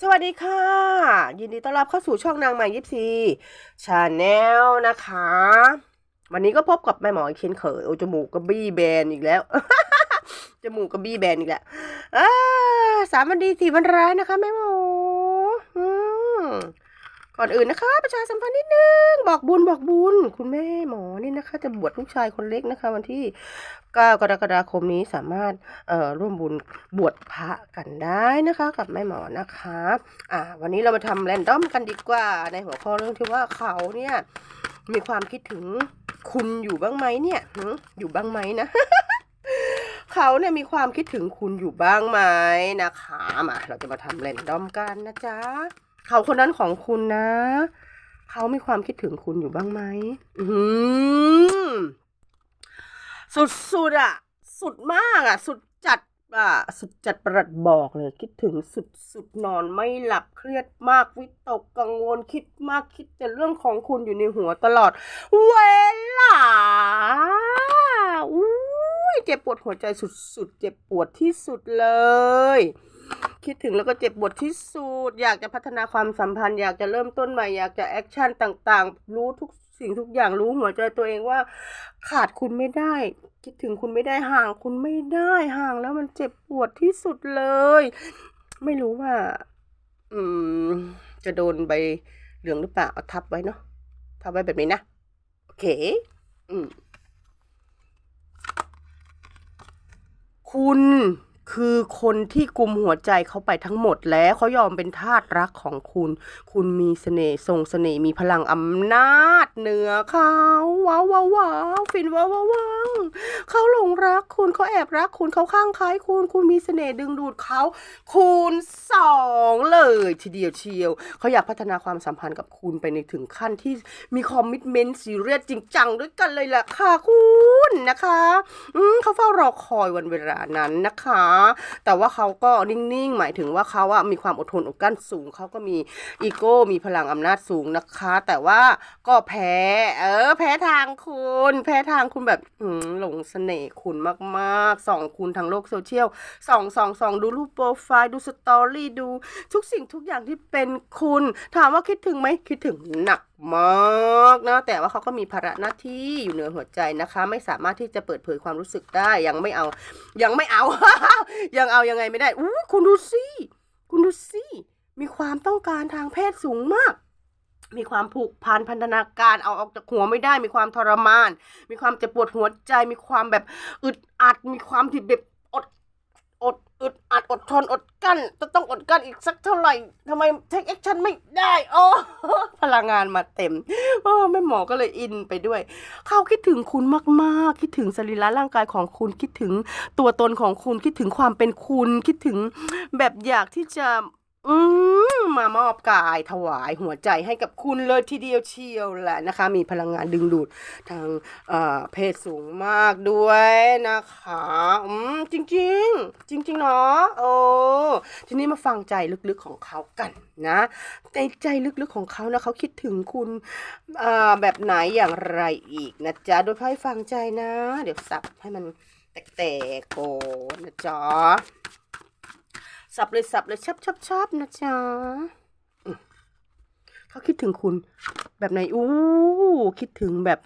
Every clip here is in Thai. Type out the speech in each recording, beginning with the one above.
สวัสดีค่ะ ยินดีต้อนรับเข้าสู่ช่องนางใหม่ยิปซีชาแนลนะคะ วันนี้ก็พบกับแม่หมออีกเคนเขยโอ้จมูกกระบี้แบนอีกแล้ว จมูกกระบี้แบนอีกแล้วสามวันดีสี่วันร้ายนะคะแม่หมอ ก่อนอื่นนะคะ ประชาสัมพันธ์นิดนึง บอกบุญบอกบุญ คุณแม่หมอนี่นะคะ จะบวชลูกชายคนเล็กนะคะ วันที่ 9 กรกฎาคมนี้สามารถร่วมบุญบวชพระกันได้นะคะ กับแม่หมอนะคะอ่าวันนี้เรามาทำแรนดอมกันดีกว่า ในหัวข้อเรื่องที่ว่าเขาเนี่ยมีความคิดถึงคุณอยู่บ้างไหมเนี่ยอยู่บ้างไหมนะเขาเนี่ยมีความคิดถึงคุณอยู่บ้างไหมนะคะมาเราจะมาทำแรนดอมกันนะจ๊ะ เขาคนนั้นของคุณนะ เขามีความคิดถึงคุณอยู่บ้างไหมอืมสุดๆอะ สุดมากอะ สุดจัดอะ สุดจัดประหลัดบอกเลย คิดถึงสุดสุดนอนไม่หลับเครียดมากวิตกกังวลคิดมากคิดแต่เรื่องของคุณอยู่ในหัวตลอด เวลาอุ้ยเจ็บปวดหัวใจสุดๆ เจ็บปวดที่สุดเลย คิดถึงแล้วก็เจ็บปวดที่สุด อยากจะพัฒนาความสัมพันธ์ อยากจะเริ่มต้นใหม่ อยากจะแอคชั่นต่างๆ รู้ทุกสิ่งทุกอย่างรู้หัวใจตัวเองว่า ขาดคุณไม่ได้ คิดถึงคุณไม่ได้ห่าง คุณไม่ได้ห่างแล้วมันเจ็บปวดที่สุดเลย ไม่รู้ว่า อืม จะโดนใบเหลืองหรือเปล่าเอาทับไว้เนาะทับไว้แบบนี้นะโอเค อืมคุณ คือคนที่กุมหัวใจเขาไปทั้งหมดแล้วเขายอมเป็นทาสรักของคุณ คุณมีเสน่ห์ทรงเสน่ห์มีพลังอำนาจเหนือเขาว้าวว้าว้าวฟินว้าวว้าว้าเขาหลงรักคุณเขาแอบรักคุณเขาข้างคล้ายคุณ คุณมีเสน่ห์ดึงดูดเขาคูณสองเลยทีเดียวเชียวเขาอยากพัฒนาความสัมพันธ์กับคุณไปในถึงขั้นที่มีคอมมิชเมนต์ซีเรียสจริงจังด้วยกันเลยล่ะค่ะคุณนะคะอืมเขาเฝ้ารอคอยวันเวลานั้นนะคะแต่ว่าเขาก็นิ่งๆ หมายถึงว่าเขาอะมีความอดทนอดกั้นสูง เขาก็มีอีโก้ มีพลังอำนาจสูงนะคะ แต่ว่าก็แพ้ เออ แพ้ทางคุณ แพ้ทางคุณแบบหลงเสน่ห์คุณมากๆส่องคุณทางโลกโซเชียลส่องส่องส่องดูรูปโปรไฟล์ ดูสตอรี่ ดูทุกสิ่งทุกอย่างที่เป็นคุณ ถามว่าคิดถึงไหม คิดถึงหนักมากนะแต่ว่าเขาก็มีภาระหน้าที่อยู่เหนือหัวใจนะคะ ไม่สามารถที่จะเปิดเผยความรู้สึกได้ยังไม่เอา ยังไม่เอา ยังเอายังไงไม่ได้อู้คุณดูสิคุณดูสิมีความต้องการทางเพศสูงมาก มีความผูกพันพันธนาการเอาออกจากหัวไม่ได้ มีความทรมาน มีความเจ็บปวดหัวใจ มีความแบบอึดอัด มีความที่แบบ อดอดอึดอัดอดทนอดกั้นจะต้องอดกั้นอีกสักเท่าไหร่ทำไมเทคแอคชั่นไม่ได้โอ้พลังงานมาเต็มโอ้แม่หมอก็เลยอินไปด้วย เขาคิดถึงคุณมากๆ คิดถึงสรีระร่างกายของคุณคิดถึงตัวตนของคุณคิดถึงความเป็นคุณคิดถึงแบบอยากที่จะ อืมมามอบกายถวายหัวใจให้กับคุณเลยทีเดียวเชียวแหละนะคะ มีพลังงานดึงดูดทางเอ่อเพศสูงมากด้วยนะคะอืมจริง ๆ จริง ๆ เนาะโอ้ทีนี้มาฟังใจลึกๆของเขากันนะในใจลึกๆของเขานะเขาคิดถึงคุณอ่าแบบไหนอย่างไรอีกนะจ๊ะโดยให้ฟังใจนะ เดี๋ยวสับให้มันแตกๆก่อนนะจ๊ะ สับเลยสับเลยชับชับชับนะจ๊ะเขาคิดถึงคุณ แบบไหนอู้คิดถึงแบบ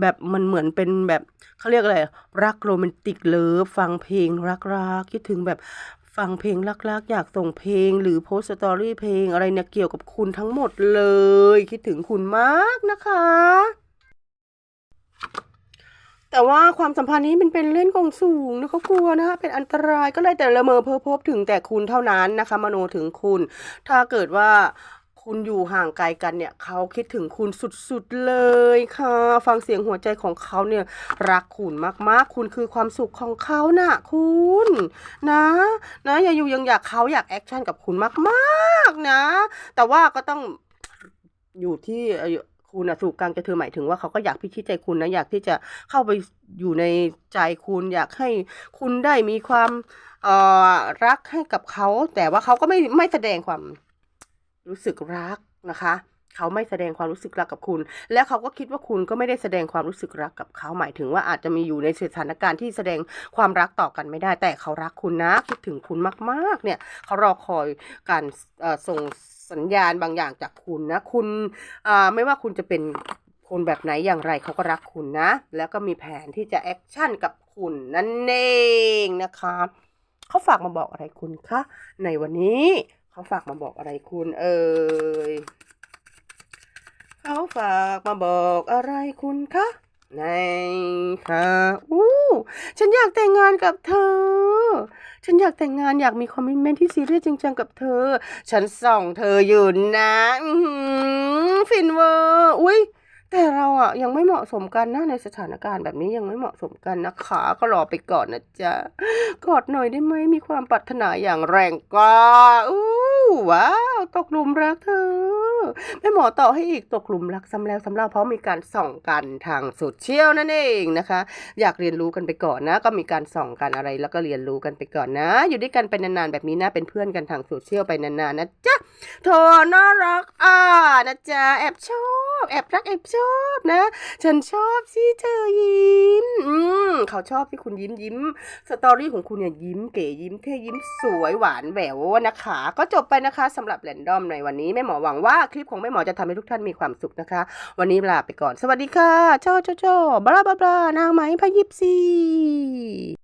แบบมันเหมือนเป็นแบบเขาเรียกอะไร รักโรแมนติกเลิฟฟังเพลงรักๆคิดถึงแบบฟังเพลงรักๆ อยากส่งเพลง หรือโพสต์สตอรี่เพลงอะไรเนี่ยเกี่ยวกับคุณทั้งหมดเลย คิดถึงคุณมากนะคะ แต่ว่าความสัมพันธ์นี้มันเป็นเล่นกองสูงนะเขากลัวนะคะเป็นอันตรายก็เลยแต่ละเมอเพ้อพบถึงแต่คุณเท่านั้นนะคะ มโนถึงคุณ ถ้าเกิดว่าคุณอยู่ห่างไกลกันเนี่ยเขาคิดถึงคุณสุดๆเลยค่ะ ฟังเสียงหัวใจของเขาเนี่ยรักคุณมากๆ คุณคือความสุขของเขาน่ะคุณนะนะอย่าอยู่ยังอยากเขาอยากแอคชั่นกับคุณมากๆนะ แต่ว่าก็ต้องอยู่ที่เอ่อ คุณอะถูกกลางจะเธอหมายถึงว่าเขาก็อยากพิชิตใจคุณนะอยากที่จะเข้าไปอยู่ในใจคุณอยากให้คุณได้มีความเอ่อรักให้กับเขา แต่ว่าเขาก็ไม่ไม่แสดงความรู้สึกรักนะคะ เขาไม่แสดงความรู้สึกรักกับคุณ และเขาก็คิดว่าคุณก็ไม่ได้แสดงความรู้สึกรักกับเขาหมายถึงว่าอาจจะมีอยู่ในสถานการณ์ที่แสดงความรักต่อกันไม่ได้ แต่เขารักคุณนะคิดถึงคุณมากๆ เนี่ยเขารอคอยการส่งสัญญาณบางอย่างจากคุณนะ คุณไม่ว่าคุณจะเป็นคนแบบไหนอย่างไรเขาก็รักคุณนะ แล้วก็มีแผนที่จะแอคชั่นกับคุณนั่นเองนะคะเขาฝากมาบอกอะไรคุณคะในวันนี้เขาฝากมาบอกอะไรคุณเอ่ย เขาฝากมาบอกอะไรคุณคะในค่ะอู้ฉันอยากแต่งงานกับเธอ ฉันอยากแต่งงานอยากมีคอมมิชเมนที่ซีเรียสจริงจังกับเธอ ฉันส่องเธออยู่นะฟินเวอร์อุ้ยแต่เราอะยังไม่เหมาะสมกันนะในสถานการณ์แบบนี้ยังไม่เหมาะสมกันนะคะก็รอไปก่อนนะจ๊ะกอดหน่อยได้ไหมมีความปรารถนาอย่างแรงกล้าอู้ว้าว ตกหลุมรักเธอ แม่หมอต่อให้อีกตกหลุมรักซ้ำแล้วซ้ำเล่าเพราะมีการส่องกันทางโซเชียลนั่นเองนะคะ อยากเรียนรู้กันไปก่อนนะ ก็มีการส่องกันอะไรแล้วก็เรียนรู้กันไปก่อนนะ อยู่ด้วยกันไปนานๆแบบนี้นะเป็นเพื่อนกันทางโซเชียลไปนานๆนะจ๊ะเธอน่ารักอะนะจ๊ะแอบชอบแอบรักแอบชอบนะ ฉันชอบที่เธอยิ้มอืมเขาชอบที่คุณยิ้มยิ้มสตอรี่ของคุณเนี่ยยิ้มเก๋ยิ้มเท่ยิ้มสวยหวานแหววนะคะ ก็จบไปนะคะสำหรับแรนดอมในวันนี้แม่หมอหวังว่าคลิปของแม่หมอจะทำให้ทุกท่านมีความสุขนะคะ วันนี้ลาไปก่อน สวัสดีค่ะโจโจโจบลาบลาบลานางไหมพยิบซี